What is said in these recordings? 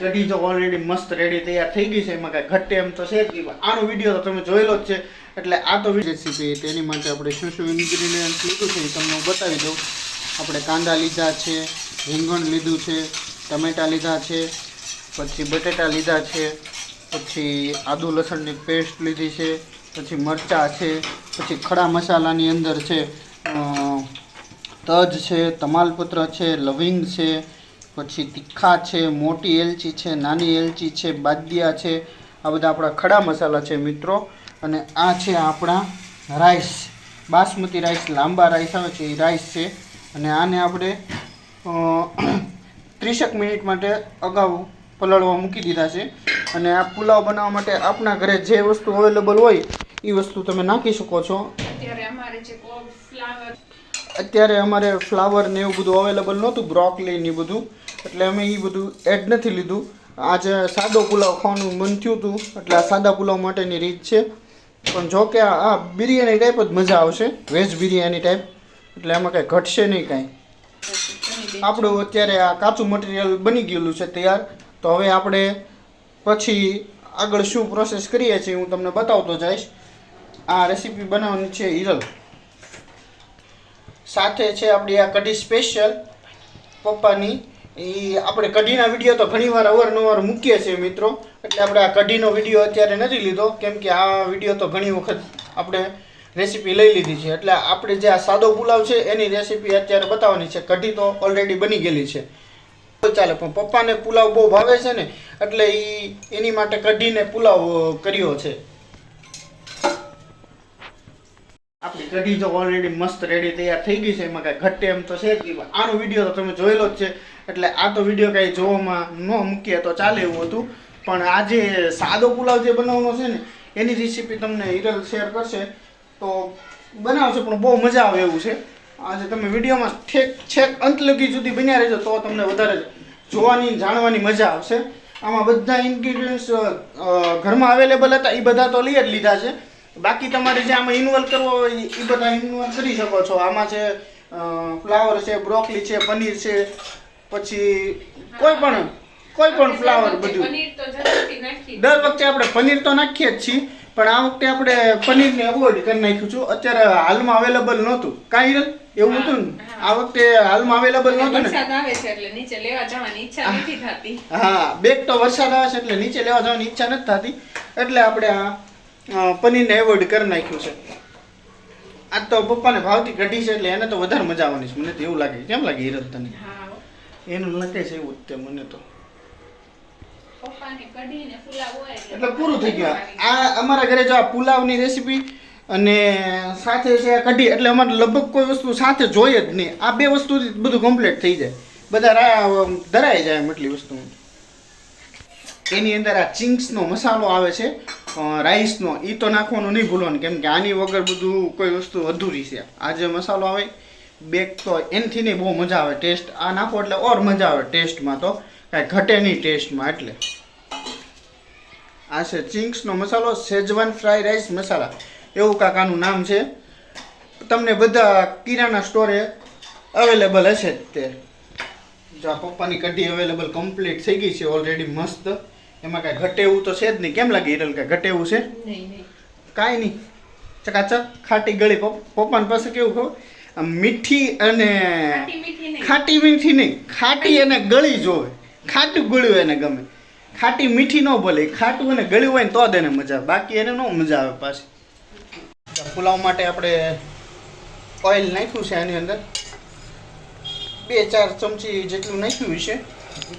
કઢી જો ઓલરેડી મસ્ત રેડી તૈયાર થઈ ગઈ છે. એમાં કાંઈ ઘટે એમ તો છે જ આનો વીડિયો તો તમે જોયેલો જ છે. એટલે આ તો રેસીપી તેની માટે આપણે શું શું ઇન્ગ્રીડિયન્ટ લીધું છે એ તમને હું બતાવી દઉં. આપણે કાંદા લીધા છે, રીંગણ લીધું છે, ટમેટાં લીધા છે, પછી બટેટા લીધા છે, પછી આદુ લસણની પેસ્ટ લીધી છે, પછી મરચાં છે, પછી ખડા મસાલાની અંદર છે તજ છે, તમાલપત્ર છે, લવિંગ છે પછી તીખા છે મોટી એલચી છે નાની એલચી છે બાદિયા છે આ બધા આપણા ખડા મસાલા છે મિત્રો. અને આ છે આપણા રાઈસ. બાસમતી રાઈસ લાંબા રાઈસ આવે છે એ રાઈસ છે. અને આને આપણે ત્રીસેક મિનિટ માટે અગાઉ પલાળવા મૂકી દીધા છે. અને આ પુલાવ બનાવવા માટે આપણા ઘરે જે વસ્તુ અવેલેબલ હોય એ વસ્તુ તમે નાખી શકો છો. અત્યારે અમારે જે ફ્લાવર અત્યારે અમારે ફ્લાવર ને એવું બધું અવેલેબલ નહોતું બ્રોકલી ને બધું. એટલે અમે એ બધું એડ નથી લીધું. આજે સાદો પુલાવ ખાવાનું મન થયું હતું. એટલે આ સાદા પુલાવ માટેની રીત છે. પણ જો કે આ બિરયાની ટાઈપ જ મજા આવશે. વેજ બિરયાની ટાઈપ એટલે એમાં કાંઈ ઘટશે નહીં કાંઈ. આપણું અત્યારે આ કાચું મટીરિયલ બની ગયેલું છે તૈયાર. તો હવે આપણે પછી આગળ શું પ્રોસેસ કરીએ છીએ હું તમને બતાવતો જઈશ. આ રેસીપી બનાવવાની છે હિરલ. સાથે છે આપણી આ કઢી સ્પેશિયલ પપ્પાની. એ આપણે કઢીના વીડિયો તો ઘણીવાર અવારનવાર મૂકીએ છીએ મિત્રો. એટલે આપણે આ કઢીનો વીડિયો અત્યારે નથી લીધો, કેમ કે આ વીડિયો તો ઘણી વખત આપણે રેસીપી લઈ લીધી છે. એટલે આપણે જે આ સાદો પુલાવ છે, એની રેસીપી અત્યારે બતાવવાની છે. કઢી તો ઓલરેડી બની ગયેલી છે. તો ચાલે, પણ પપ્પાને પુલાવ બહુ ભાવે છે ને, એટલે એ એની માટે કઢીને પુલાવ કર્યો છે. આપણી કઢી જો ઓલરેડી મસ્ત રેડી તૈયાર થઈ ગઈ છે, એમાં કાંઈ ઘટે એમ તો છે જ આનો વીડિયો તો તમે જોયેલો જ છે. એટલે આ તો વીડિયો કાંઈ જોવામાં ન મૂકીએ તો ચાલે એવું હતું. પણ આ જે સાદો પુલાવ જે બનાવવાનો છે ને, એની રેસીપી તમને હિરલ શેર કરશે. તો બનાવશે, પણ બહુ મજા આવે એવું છે. આજે તમે વિડીયોમાં ઠેક છેક અંત લગી સુધી બન્યા રહેજો, તો તમને વધારે જોવાની, જાણવાની મજા આવશે. આમાં બધા ઇન્ગ્રીડિયન્ટ્સ ઘરમાં અવેલેબલ હતા એ બધા તો લઈ જ લીધા છે. બાકી તમારે જે આમાં ઇન્વોલ્વ કરવો હોય એ બધા ઇન્વોલ્વ કરી શકો છો. આમાં છે ફ્લાવર છે બ્રોકલી છે, પનીર છે પછી કોઈ પણ કોઈ પણ ફ્લાવર બધું. દર વખતે આપણે પનીર તો નાખીએ જ છીએ પણ આ વખતે આપણે પનીરને અવોઈડ કરી નાખ્યું છું. અત્યારે હાલમાં અવેલેબલ નહોતું. કાંઈ? એવું હતું ને? આ વખતે હાલમાં અવેલેબલ નહોતું ને? હા. બેગ તો વરસાદ આવે છે એટલે નીચે લેવા જવાની ઈચ્છા નથી થતી. એટલે આપણે આ પનીરને એવોઈડ કરી નાખ્યું છે. આ તો પપ્પાને ભાવતી કઢી છે એટલે એને તો વધારે મજા આવવાની છે. મને તો એવું લાગે. કેમ લાગે હિરલ તને? હા. એનું લાગે છે એવું જ તે મને તો. એટલે પૂરું થઈ ગયું. આ અમારા ઘરે જો આ પુલાવની રેસીપી અને સાથે છે કઢી એટલે અમારે લગભગ કોઈ વસ્તુ સાથે જોઈએ જ નહીં. આ બે વસ્તુથી બધું કમ્પ્લીટ થઈ જાય. બધા ધરાઈ જાય એમ એટલી વસ્તુ. એની અંદર આ ચિંગ્સનો મસાલો આવે છે રાઈસનો. એ તો નાખવાનું નહીં ભૂલવાનું. કેમ કે આની વગર બધું કોઈ વસ્તુ અધૂરી છે. આ જે મસાલો આવે બેક તો એનથી નહીં બહુ મજા આવે ટેસ્ટ. આ નાખો એટલે ઓર મજા આવે ટેસ્ટમાં તો. કાંઈ ઘટે નહીં ટેસ્ટમાં એટલે. આ છે ચિંગ્સનો મસાલો શેજવાન ફ્રાઈ રાઈસ મસાલા. એવું કાકાનું નામ છે. તમને બધા કિરાના સ્ટોરે અવેલેબલ હશે જ તે. જો આ પપ્પાની કઢી અવેલેબલ કમ્પ્લીટ થઈ ગઈ છે ઓલરેડી મસ્ત. એમાં કાંઈ ઘટે એવું તો છે જ નહીં. કેમ લાગે હિરલ કાંઈ ઘટે એવું છે? કાંઈ નહીં. ચકાચક ખાટી ગળી. પપ- પપ્પાની પાસે કેવું ખબર? મીઠી અને ખાટી મીઠી નહીં. ખાટી અને ગળી જોવે ખાટું ગળ્યું એને ગમે. ખાટી મીઠી ન બોલે. ખાટું અને ગળ્યું હોય ને તો જ એને મજા બાકી એને ન મજા આવે પાછી. પુલાવ માટે આપણે ઓઇલ નાખ્યું છે આની અંદર. બે ચાર ચમચી જેટલું નાખ્યું છે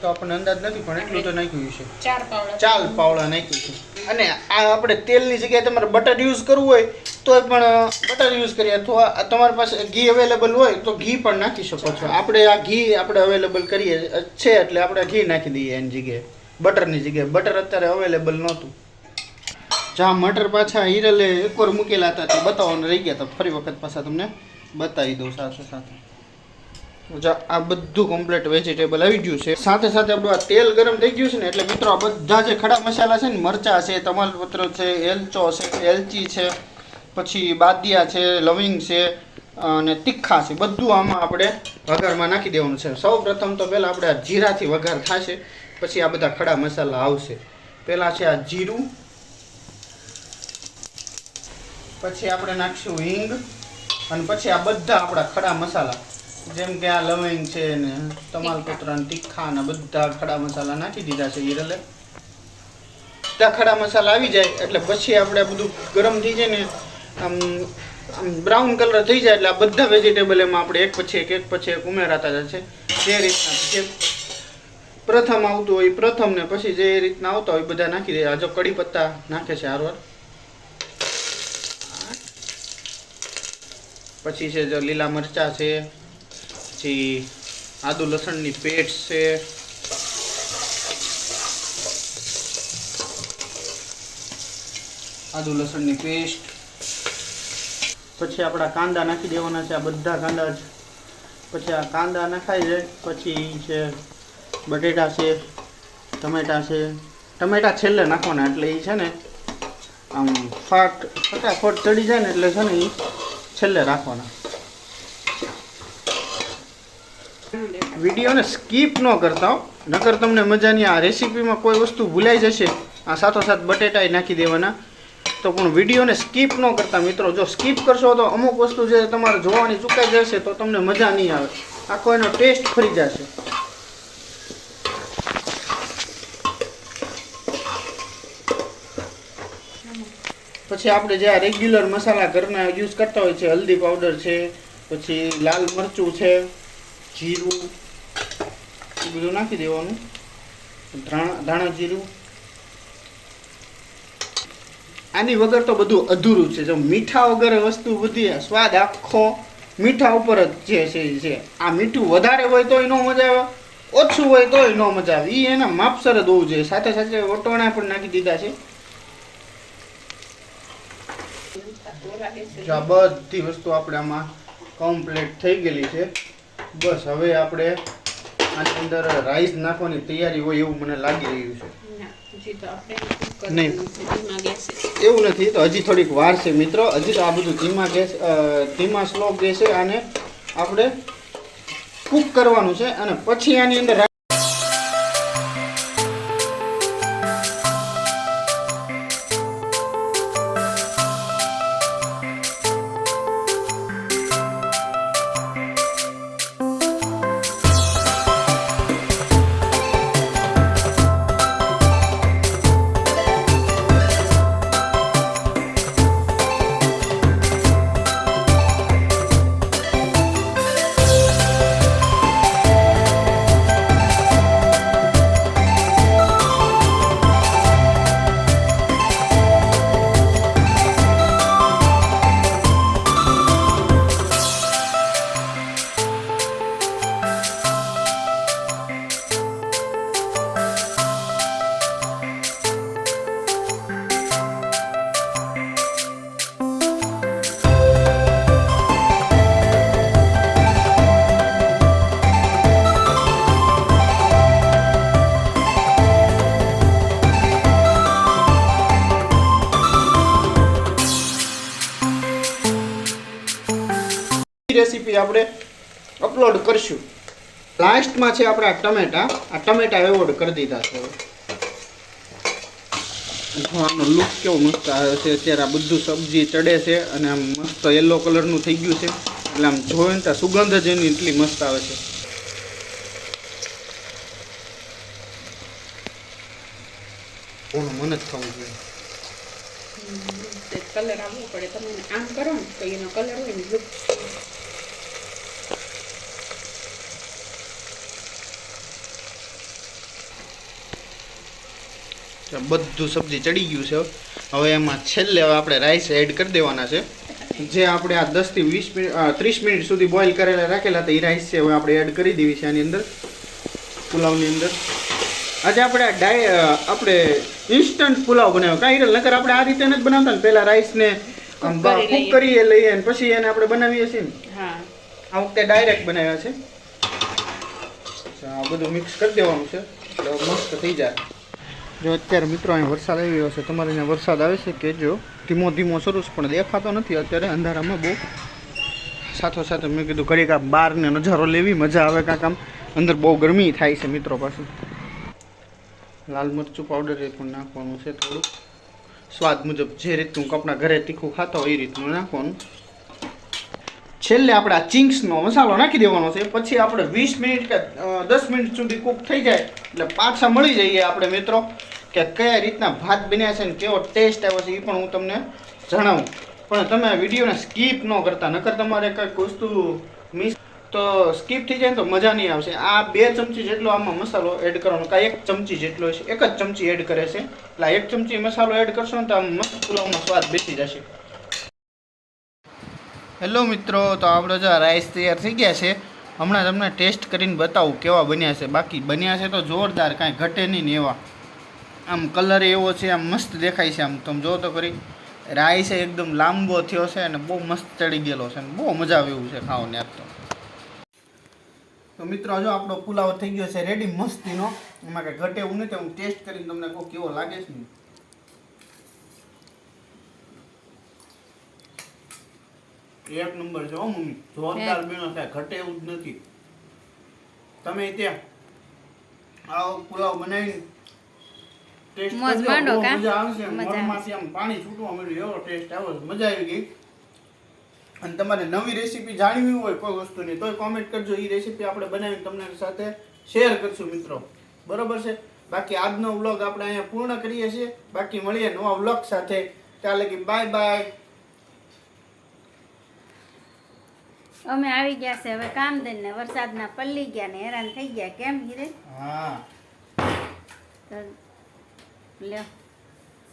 તો આપણને અંદાજ નથી પણ એટલું તો નાખ્યું છે ચાર પાવડા. ચાલ પાવડા નાખ્યું છે. અને આ આપણે તેલની જગ્યાએ તમારે બટર યુઝ કરવું હોય તો પણ બટર યુઝ કરીએ. અથવા તમારી પાસે ઘી અવેલેબલ હોય તો ઘી પણ નાખી શકો છો. આપણે આ ઘી આપણે અવેલેબલ કરીએ છે એટલે આપણે ઘી નાખી દઈએ એની જગ્યાએ. બટરની જગ્યાએ. બટર અત્યારે અવેલેબલ નહોતું. જ્યાં મટર પાછા હિરલે એકવાર મૂકેલા હતા તે બતાવવાનું રહી ગયા હતા. ફરી વખત પાછા તમને બતાવી દઉં સાથે સાથે. આ બધું કમ્પ્લીટ વેજીટેબલ આવી ગયું છે. સાથે સાથે આપણું આ તેલ ગરમ થઈ ગયું છે ને, એટલે મિત્રો આ બધા જે ખડા મસાલા છે ને, મરચાં છે, તમાલપત્ર છે, એલચો છે, એલચી છે, પછી બાદિયા છે, લવિંગ છે, અને તીખા છે. બધું આમાં આપણે વઘારમાં નાખી દેવાનું છે. સૌ પ્રથમ તો પહેલાં આપણે આ જીરાથી વઘાર થશે પછી આ બધા ખડા મસાલા આવશે. પહેલાં છે આ જીરું, પછી આપણે નાખશું હિંગ, અને પછી આ બધા આપણા ખડા મસાલા. જેમ કે આ લવિંગ છે ને તમાલપત્ર ને તીખા ને બધા ખડા મસાલા નાખી દીધા છે ઈરલે. બધા ખડા મસાલા આવી જાય એટલે પછી આપણે બધું ગરમ થઈ જાય ને આમ આમ બ્રાઉન કલર થઈ જાય એટલે આ બધા વેજીટેબલ એમાં આપણે એક પછી એક એક પછી એક ઉમેરાતા જશે જે રીતના જે પ્રથમ આવતું હોય પ્રથમ ને પછી જે રીતના આવતા હોય બધા નાખી દે. આ જો કડી પત્તા નાખે છે હારવાર. પછી છે જો લીલા મરચા છે. પછી આદુ લસણની પેસ્ટ છે. આદુ લસણની પેસ્ટ. પછી આપણા કાંદા નાખી દેવાના છે, આ બધા કાંદા જ. પછી આ કાંદા નાખાય છે, પછી છે બટેટા છે, ટમેટા છે. ટમેટા છેલ્લે નાખવાના એટલે એ છે ને આમ ફાટ, ફટાફટ ચડી જાય ને એટલે છે ને એ છેલ્લે રાખવાના. વિડીયોને સ્કીપ ન કરતા હો. નકર તમને મજા નહીં આ રેસીપીમાં કોઈ વસ્તુ ભૂલાઈ જશે, આ સાથોસાથ બટેટા નાખી દેવાના. તો પણ વિડીયોને સ્કીપ ન કરતા મિત્રો. જો સ્કીપ કરશો તો અમુક વસ્તુ જે તમારે જોવાની ચૂકાઈ જશે તો તમને મજા નહીં આવે. આખો એનો ટેસ્ટ ફરી જશે. પછી આપણે જે આ રેગ્યુલર મસાલા ઘરના યુઝ કરતા હોય છે, હલ્દી પાવડર છે, પછી લાલ મરચું છે, જીરું બધું નાખી દેવાનું. ધાણા જીરું. આની વગર તો બધું અધૂરું છે. જો મીઠા વગર વસ્તુ બધી સ્વાદ આખો મીઠા ઉપર જ જે છે છે. આ મીઠું વધારે હોય તોય ન મજા આવે, ઓછું હોય તોય ન મજા આવે. એ એના માપસર જ હોવું જોઈએ. સાથે સાથે વટોણા પણ નાખી દીધા છે. જો આ બધી વસ્તુ આપણે આમાં કમ્પ્લીટ થઈ ગયેલી છે. બસ હવે આપણે આની અંદર રાઈસ નાખવાની તૈયારી હોય એવું મને લાગી રહ્યું છે. નહીં. એવું નથી તો હજી થોડીક વાર છે મિત્રો. હજી તો આ બધું ધીમા ગેસ ધીમા સ્લો ગેસે આને આપણે કૂક કરવાનું છે અને પછી આની અંદર રેસીપી આપણે અપલોડ કરશું. લાસ્ટમાં છે આપણા ટમેટા. આ ટમેટા એવોર્ડ કરી દીધા છે આનો લુક કેવો મસ્ત આવે છે અત્યારે આ બધું સબ્જી ચડે છે અને આમ મસ્ત યલો કલરનું થઈ ગયું છે. એટલે આમ જોઈને ત્યાં સુગંધ જ એની એટલી મસ્ત આવે છે. ઓનું મને જ થવું જોઈએ. કલર આવવો પડે. તમે આમ કરો ને તો એનો કલર હોય ને બધું સબ્જી ચડી ગયું છે. હવે એમાં છેલ્લે આપણે રાઈસ એડ કરી દેવાના છે. જે આપણે આ દસથી વીસ મિનિટ ત્રીસ મિનિટ સુધી બોઇલ કરેલા રાખેલા હતા એ રાઈસ છે હવે આપણે એડ કરી દેવી છે આની અંદર પુલાવની અંદર. આજે આપણે આ ડાય આપણે ઇન્સ્ટન્ટ પુલાવ બનાવ્યો. કાંઈ નકર આપણે આ રીતે નથી બનાવતા ને પહેલાં રાઈસને કુક. કરીએ લઈએ ને પછી એને આપણે બનાવીએ છીએ ને. હા. આ વખતે ડાયરેક્ટ બનાવ્યા છે. આ બધું મિક્સ કરી દેવાનું છે. એટલે મસ્ત થઈ જાય. જો અત્યારે મિત્રો અહીં વરસાદ આવી રહ્યો છે, તમારે અહીંયા વરસાદ આવે છે કે જો ધીમો ધીમો શરૂ પણ દેખાતો નથી. અત્યારે અંધારામાં બહુ સાથો સાથે મેં કીધું ઘડીક આ બહારને નજારો લેવી, મજા આવે કાંક આમ. અંદર બહુ ગરમી થાય છે મિત્રો પાસે લાલ મરચું પાવડર એ પણ નાખવાનું છે થોડું સ્વાદ મુજબ જે રીતનું કપડાં ઘરે તીખું ખાતા એ રીતનું નાખવાનું. છેલ્લે આપણે આ ચિંગ્સનો મસાલો નાખી દેવાનો છે. પછી આપણે વીસ મિનિટ કે દસ મિનિટ સુધી કૂક થઈ જાય એટલે પાછા મળી જઈએ આપણે મિત્રો. કે કયા રીતના ભાત બન્યા છે ને કેવો ટેસ્ટ આવ્યો છે એ પણ હું તમને જણાવું. પણ તમે વિડીયોને સ્કીપ ન કરતા, નકર તમારે કંઈક વસ્તુ મિસ તો સ્કીપ થઈ જાય ને તો મજા નહીં આવશે. આ બે ચમચી જેટલો આમાં મસાલો એડ કરવાનો કાં એક ચમચી જેટલો છે, એક જ ચમચી એડ કરે છે. એટલે એક ચમચી મસાલો એડ કરશો ને તો આમ મસ્ત પુલાવમાં સ્વાદ બેસી જશે. હેલો મિત્રો, તો આપણો જો રાઈસ તૈયાર થઈ ગયા છે. હમણાં તમને ટેસ્ટ કરીને બતાવું કેવા બન્યા છે. બાકી બન્યા છે તો જોરદાર, કાંઈ ઘટે નહીં ને એવા. આમ કલર એવો છે આમ મસ્ત દેખાય છે આમ. તમે જો તો કરી રાઈસ એકદમ લાંબો થયો છે અને બહુ મસ્ત ચડી ગયેલો છે. બહુ મજા આવે એવું છે ખાવાની આજ તો. તો મિત્રો જો આપણો પુલાવ થઈ ગયો છે રેડી મસ્તીનો. એમાં કાંઈ ઘટે એવું નથી હું ટેસ્ટ કરીને તમને કહું કેવો લાગે છે. ને એક નંબર છે હો મમ્મી જોરદાર બેનો થાય ઘટે એવું જ નથી. તમે ત્યાં આવો પુલાવ બનાવીને મોજ માંડો કા? મજા આવશે આમ પાણી છૂટવા મળ્યું એવો ટેસ્ટ આવ્યો મજા આવી ગઈ. અને તમારે નવી રેસીપી જાણવી હોય કોઈ વસ્તુની તોય કોમેન્ટ કરજો. એ રેસીપી આપણે બનાવીને તમને સાથે શેર કરશું મિત્રો. બરોબર છે? બાકી આજનો વ્લોગ આપણે અહીંયા પૂર્ણ કરીએ છીએ. બાકી મળીએ નવા વ્લોગ સાથે. ત્યાં લગી બાય બાય અમે આવી ગયા છે. હવે કામ દઈને વરસાદના પલ્લી ગયા ને હેરાન થઈ ગયા. કેમ હીરે? હા. લ્યો.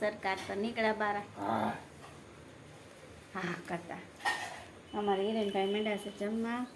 સરકાર તો નીકળ્યા બારા. હા. હા કરતા. અમારે હિરેનભાઈ મેંડા છે જમવા.